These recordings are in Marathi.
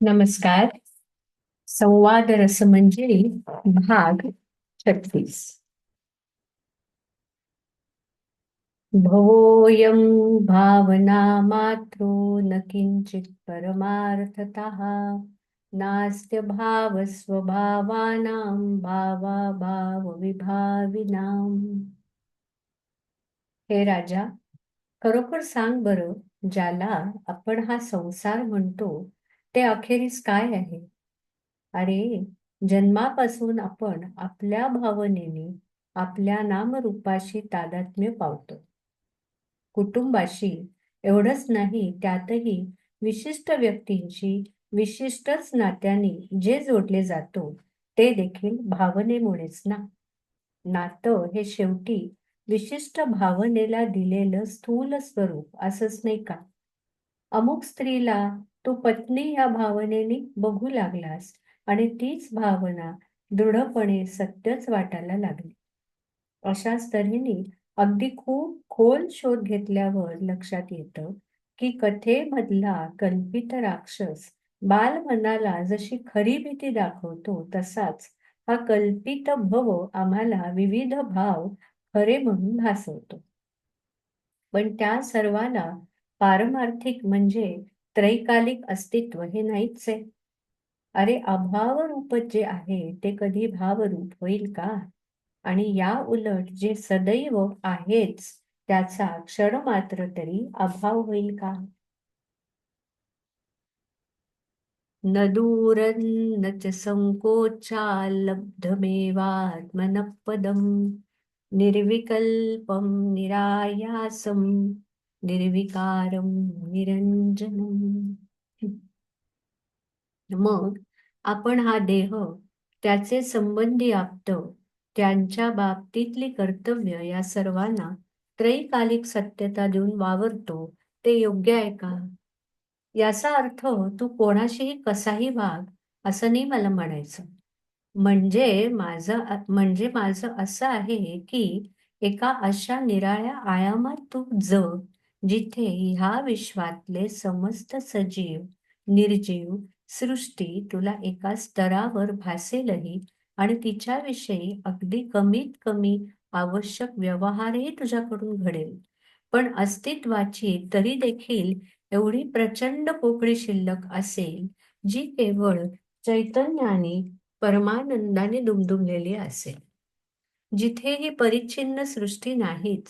नमस्कार. संवाद रसमंजरी म्हणजे भाग छत्तीस. भवोऽयं भावना मात्रो न किंचित परमार्थतः नास्त्य भाव स्वभावानां भावा भाव विभाविनाम हे राजा खरोखर सांग बरं ज्याला आपण हा संसार म्हणतो ते अखेरीस काय आहे? अरे जन्मापासून आपण आपल्या भावनेने आपल्या नामरूपाशी तादात्म्य पावतो. कुटुंबाशी एवढंच नाही त्यातही विशिष्ट व्यक्तींशी विशिष्टच नात्याने जे जोडले जातो ते देखील भावनेमुळेच ना? नातं हे शेवटी विशिष्ट भावनेला दिलेलं स्थूल स्वरूप असंच नाही का? अमुक स्त्रीला तू पत्नी या भावनेने बघू लागलास आणि तीच भावना दृढपणे सत्यच वाटायला लागली. अशाच तऱ्हेने अगदी खूप खोल शोध घेतल्यावर लक्षात येतं की कथेमधला कल्पित राक्षस बाल मनाला जशी खरी भीती दाखवतो तसाच हा कल्पित भव आम्हाला विविध भाव खरे म्हणून भासवतो. पण त्या सर्वाला पारमार्थिक म्हणजे त्रैकालिक अस्तित्व हे नाहीच आहे अरे अभाव रूप जे आहे ते कधी भावरूप होईल का? आणि या उलट जे सदैव आहेच त्याचा क्षण मात्र तरी अभाव होईल का? न दूरन्न च संकोचालब्धमेवात्मनपदम् निर्विकल्पं निरायासं निर्विकारम निरंजनम. मग आपण हा देह त्याचे संबंधी आप्त त्यांच्या बाबतीतली कर्तव्य या सर्वांना त्रैकालिक सत्यता देऊन वावरतो ते योग्य आहे का? याचा अर्थ तू कोणाशीही कसाही वाग असं नाही मला म्हणायचं. म्हणजे माझं म्हणजे माझं असं आहे की एका अशा निराळ्या आयामात तू जग जिथे ह्या विश्वातले समस्त सजीव निर्जीव सृष्टी तुला एका स्तरावर भासेलही आणि तिच्याविषयी अगदी कमीत कमी आवश्यक व्यवहारही तुझ्याकडून घडेल. पण अस्तित्वाची तरी देखील एवढी प्रचंड पोकळी शिल्लक असेल जी केवळ चैतन्याने परमानंदाने दुमदुमलेली असेल. जिथे ही परिच्छिन्न सृष्टी नाहीच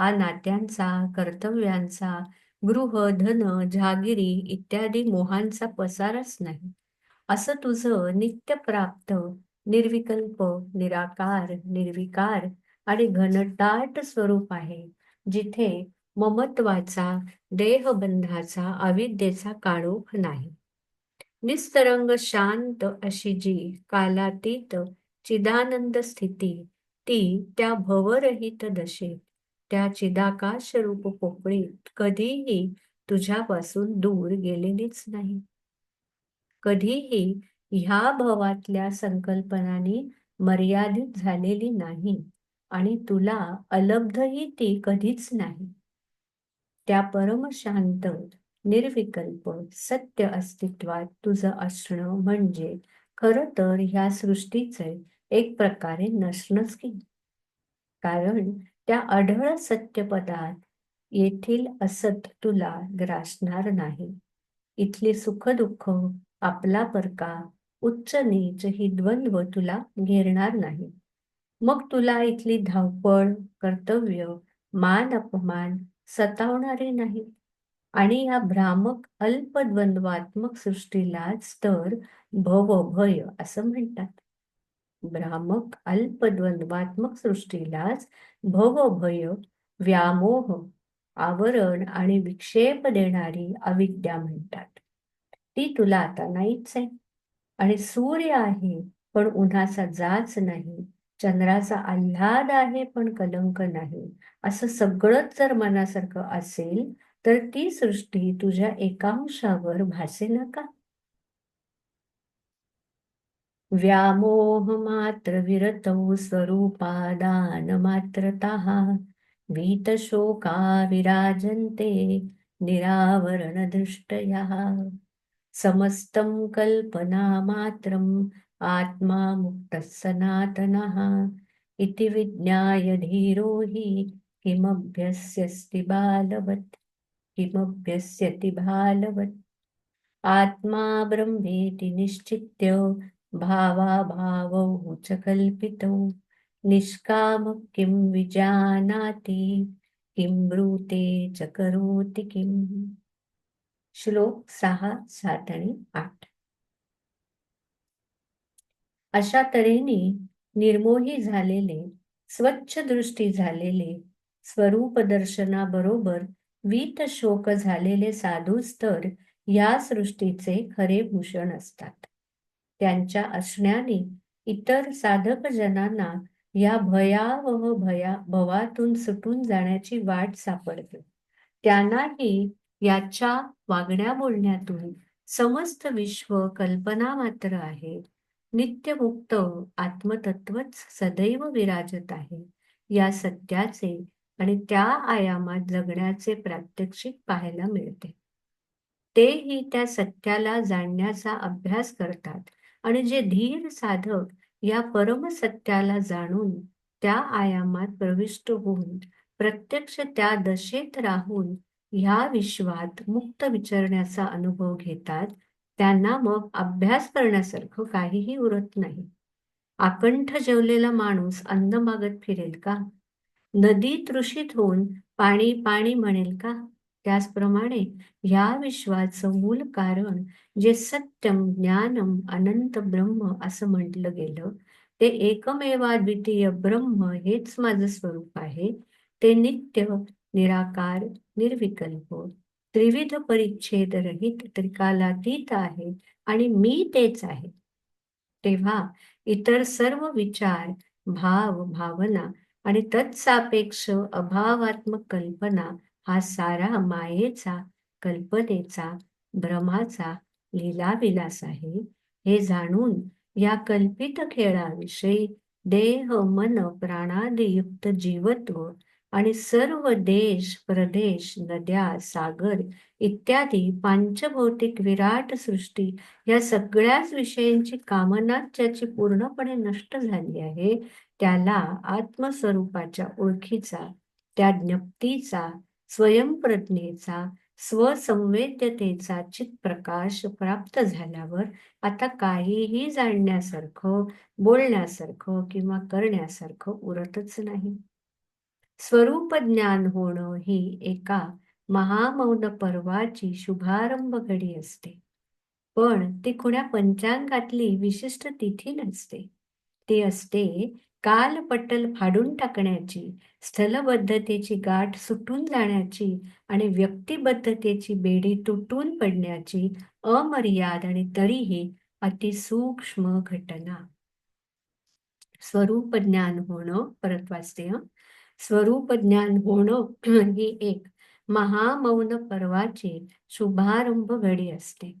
हा नात्यांचा कर्तव्यांचा गृह धन जहागिरी इत्यादी मोहांचा पसारच नाही. असं तुझं नित्यप्राप्त निर्विकल्प निराकार निर्विकार आणि घनदाट स्वरूप आहे जिथे ममत्वाचा देहबंधाचा अविद्येचा काळोख नाही. निस्तरंग शांत अशी जी कालातीत चिदानंद स्थिती ती त्या भवरहित दशेत. त्या चिदाकाश रूप पोकळीत कधीही तुझ्यापासून दूर गेलेलीच नाही. कधीही ह्या भवातल्या संकल्पनाने मर्यादित झालेली नाही आणि तुला अलब्धही ती कधीच नाही. त्या परमशांत निर्विकल्प सत्य अस्तित्वात तुझं असणं म्हणजे खर तर ह्या सृष्टीचे एक प्रकारे नसणंच की. कारण त्या अढळ सत्यपदात येथील असत तुला ग्रासणार नाही. इथली सुखदुःख आपला परका उच्च नीच ही द्वंद्व तुला घेरणार नाही. मग तुला इथली धावपळ कर्तव्य मान अपमान सतावणारे नाही. आणि या भ्रामक अल्पद्वंद्वात्मक सृष्टीलाच तर भव भय असं म्हणतात. भ्रामक अल्पद्वंद्वात्मक सृष्टीलाच भवभय व्यामोह आवरण आणि विक्षेप देणारी अविद्या म्हणतात. ती तुला आता नाहीच आहे. आणि सूर्य आहे पण उन्हाचा जाच नाही चंद्राचा आल्हाद आहे पण कलंक नाही. असं सगळंच जर मनासारखं असेल तर ती सृष्टी तुझ्या एकांशावर भासेल का? व्यामोह मात्र विरतौ स्वरूपादान मात्रतः वीतशोका विराजन्ते निरावरण दृष्टया समस्तं कल्पनामात्रम् आत्मा मुक्तः सनातनः इति विज्ञाय धीरो हि किमभ्यस्यस्ति बालवत् किमभ्यस्यति बालवत्। आत्मा ब्रह्मेति निश्चित्य भावाभावौ च कल्पितौ निष्काम किं विजानाति किं ब्रूते च करोति किम् श्लोक सहा सात आणि आठ। अशा तऱ्हेने निर्मोही झालेले स्वच्छ दृष्टी झालेले स्वरूप दर्शनाबरोबर वीत शोक झालेले साधूस्तर या सृष्टीचे खरे भूषण असतात। त्यांच्या असण्याने इतर साधक जनांना या भयावह भया भवातून सुटून जाण्याची वाट सापडते. त्यांनाही याच्या वागण्या बोलण्यातून समस्त विश्व कल्पना मात्र आहे. नित्यमुक्त आत्मतत्वच सदैव विराजत आहे. या सत्याचे आणि त्या आयामात जगण्याचे प्रात्यक्षिक पाहायला मिळते. तेही त्या सत्याला जाणण्याचा अभ्यास करतात. आणि जे धीर साधक या परमसत्याला जाणून त्या आयामात प्रविष्ट होऊन प्रत्यक्ष त्या दशेत राहून ह्या विश्वात मुक्त विचरण्याचा अनुभव घेतात त्यांना मग अभ्यास करण्यासारखं काहीही उरत नाही. आकंठ जेवलेला माणूस अन्न मागत फिरेल का? नदी तृषित होऊन पाणी पाणी म्हणेल का? त्याचप्रमाणे ह्या विश्वाचं मूल कारण जे सत्यम ज्ञानम अनंत ब्रह्म असं म्हटलं गेलं ते एकमेवा द्वितीय ब्रह्म हेच माझं स्वरूप आहे. ते नित्य निराकार निर्विकल्प त्रिविध परिच्छेद रहित त्रिकालातीत आहे आणि मी तेच आहे. तेव्हा इतर सर्व विचार भाव भावना आणि तत्सापेक्ष अभावात्मक कल्पना हा सारा मायेचा कल्पनेचा भ्रमाचा लीलाविलास आहे. हे जाणून या कल्पित खेळाविषयी देह मन प्राणादियुक्त जीवत्व आणि सर्व देश प्रदेश नद्या सागर इत्यादी पांचभौतिक विराट सृष्टी या सगळ्याच विषयांची कामना ज्याची पूर्णपणे नष्ट झाली आहे त्याला आत्मस्वरूपाच्या ओळखीचा त्या ज्ञप्तीचा स्वयंप्रज्ञेचा स्वसंवेद्यतेचा चित प्रकाश प्राप्त झाल्यावर आता काहीही जाणण्यासारखं बोलण्यासारखं किंवा करण्यासारखं उरतच नाही. स्वरूप ज्ञान होणं ही एका महामौन पर्वाची शुभारंभ घडी असते. पण ती कुण्या पंचांगातली विशिष्ट तिथी नसते. ती असते कालपटल फाडून टाकण्याची स्थलबद्धतेची गाठ सुटून जाण्याची आणि व्यक्तिबद्धतेची बेडी तुटून पडण्याची अमर्याद आणि तरीही अतिसूक्ष्म घटना. स्वरूप ज्ञान होणं परत वाचते स्वरूप ज्ञान होणं ही एक महामौन पर्वाची शुभारंभ घडी असते.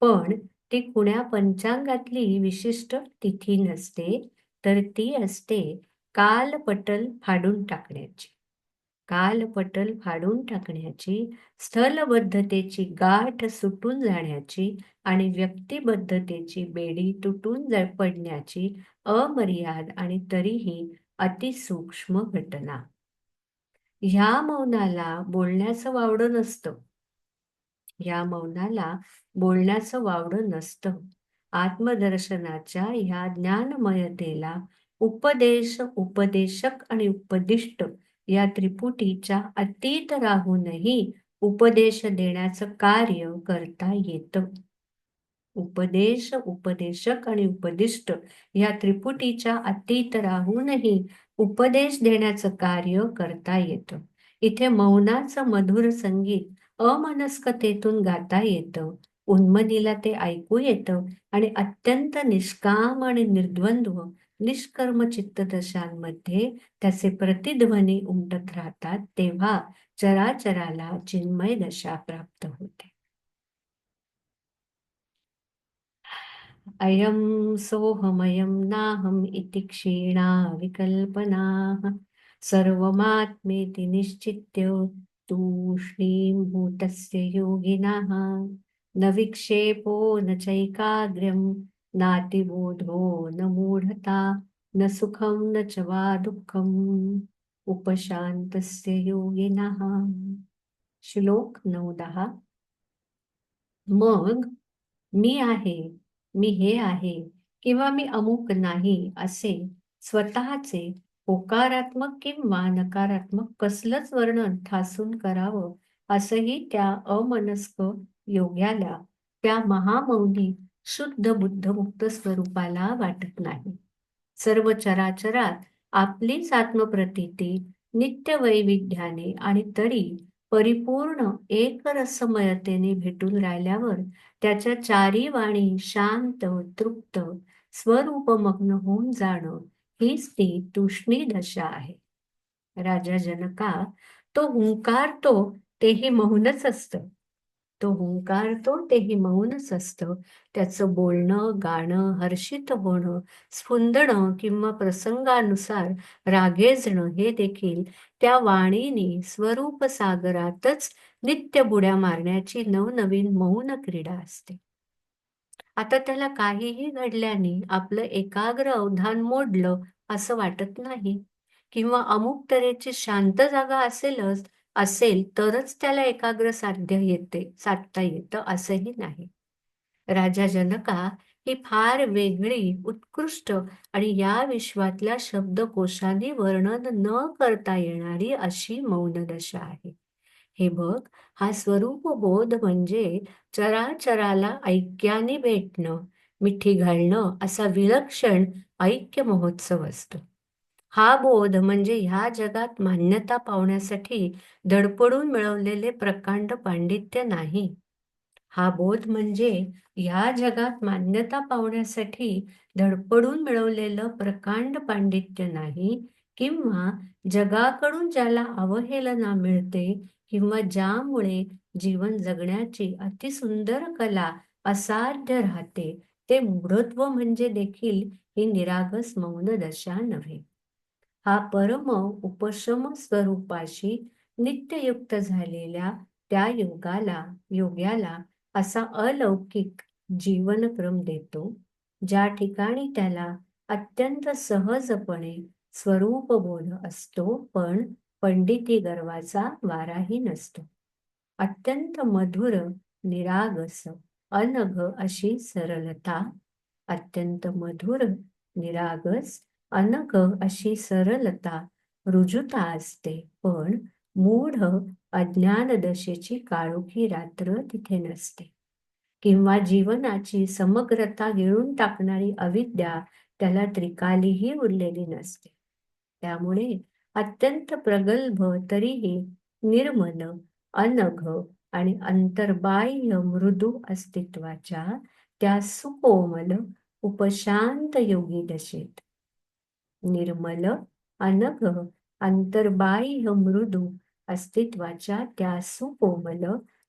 पण ती कुण्या पंचांगातली विशिष्ट तिथी नसते. तर ती असते कालपटल फाडून टाकण्याची. कालपटल फाडून टाकण्याची स्थलबद्धतेची गाठ सुटून जाण्याची आणि व्यक्तिबद्धतेची बेडी तुटून पडण्याची अमर्याद आणि तरीही अतिसूक्ष्म घटना. ह्या मौनाला बोलण्याचं वावडं नसतं. ह्या मौनाला बोलण्याचं वावडं नसतं. आत्मदर्शनाच्या ह्या ज्ञानमयतेला उपदेश उपदेशक आणि उपदिष्ट या त्रिपुटीच्या अतीत राहूनही उपदेश देण्याचं कार्य करता येतं. उपदेश उपदेशक आणि उपदिष्ट या त्रिपुटीच्या अतीत राहूनही उपदेश देण्याचं कार्य करता येतं. इथे मौनाचं मधुर संगीत अमनस्कतेतून गाता येतं. उन्मनीला ते ऐकू येतं आणि अत्यंत निष्काम आणि निर्द्वंद्व निष्कर्म चित्तदशांमध्ये त्याचे प्रतिध्वनी उमटत राहतात तेव्हा चराचराला चिन्मय दशा प्राप्त होते. अयम सोहमयम नाहम इति क्षीणा विकल्पना सर्वमात्मेति निश्चित्य तूष्णीं भूतस्य योगिनः। न विक्षेपो न चैकाग्र्यं नातिबोधो न मूढता न सुखं न च वा दुःखम्। उपशान्तस्य योगिनः। श्लोक नऊ दहा। मग मी आहे मी हे आहे किंवा मी अमुक नाही असे स्वतःचे होकारात्मक किंवा नकारात्मक कसलंच वर्णन ठासून करावं असंही त्या अमनस्क योग्याला त्या महामौनी शुद्ध बुद्धमुक्त स्वरूपाला वाटत नाही. सर्व चराचरात आपलीच आत्मप्रतीती नित्य वैविध्याने आणि तरी परिपूर्ण एकरसमयतेने भेटून राहिल्यावर त्याच्या चारी वाणी शांत तृप्त स्वरूपमग्न होऊन जाणं हीच ती तुष्णी दशा आहे. राजा जनका तो हुंकारतो तेही मौनच असतं. तो हुंकारतो तेही मौनच असतं त्याचं बोलणं गाणं हर्षित होणं स्फुंदणं किंवा प्रसंगानुसार रागेजणं हे देखील त्या वाणीने स्वरूप सागरातच नित्य बुड्या मारण्याची नवनवीन मौन क्रीडा असते. आता त्याला काहीही घडल्याने आपलं एकाग्र अवधान मोडलं असं वाटत नाही. किंवा अमुक तऱ्हेची शांत जागा असेलच असेल तरच त्याला एकाग्र साध्य येते साधता येतं असंही नाही. राजा जनका ही फार वेगळी उत्कृष्ट आणि या विश्वातल्या शब्दकोशाने वर्णन न करता येणारी अशी मौनदशा आहे. हे बघ हा स्वरूप बोध म्हणजे चराचराला ऐक्याने भेटणं मिठी घालणं असा विलक्षण ऐक्य महोत्सव असतो. हा बोध म्हणजे ह्या जगात मान्यता पावण्यासाठी धडपडून मिळवलेले प्रकांड पांडित्य नाही. हा बोध म्हणजे ह्या जगात मान्यता पावण्यासाठी धडपडून मिळवलेलं प्रकांड पांडित्य नाही किंवा जगाकडून ज्याला अवहेलना मिळते किंवा ज्यामुळे जीवन जगण्याची अतिसुंदर कला असाध्य राहते ते मूढत्व म्हणजे देखील ही निरागस मौन दशा नव्हे. हा परम उपशम स्वरूपाशी नित्ययुक्त झालेल्या त्या योगाला योग्याला असा अलौकिक जीवनक्रम देतो ज्या ठिकाणी त्याला अत्यंत सहजपणे स्वरूपबोध असतो पण पंडिती गर्वाचा वाराही नसतो. अत्यंत मधुर निरागस अनघ अशी सरलता अत्यंत मधुर निरागस अनघ अशी सरलता रुजुता असते. पण मूढ अज्ञान दशेची काळोखी रात्र तिथे नसते. किंवा जीवनाची समग्रता गिळून टाकणारी अविद्या त्याला त्रिकालीही उरलेली नसते. त्यामुळे अत्यंत प्रगल्भ तरीही निर्मल अनघ आणि अंतर्बाह्य मृदू अस्तित्वाच्या त्या सुकोमल उपशांत योगी दशेत. निर्मल अनघ अंतर्बाह्य मृदू अस्तित्वाच्या त्या सुकोमल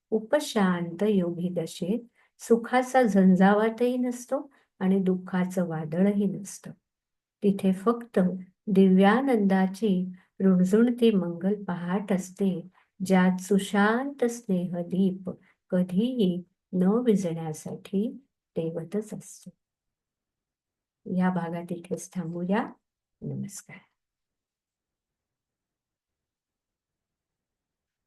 उपशांत योगी दशेत. सुखाचा झंझावातही नसतो आणि दुःखाचं वादळही नसतं. तिथे फक्त दिव्यानंदाची रुणझुणती मंगल पहाट असते ज्यात सुशांत स्नेहदीप कधीही न विजण्यासाठी तेवतच असतो. या भागात इथेच थांबूया. नमस्कार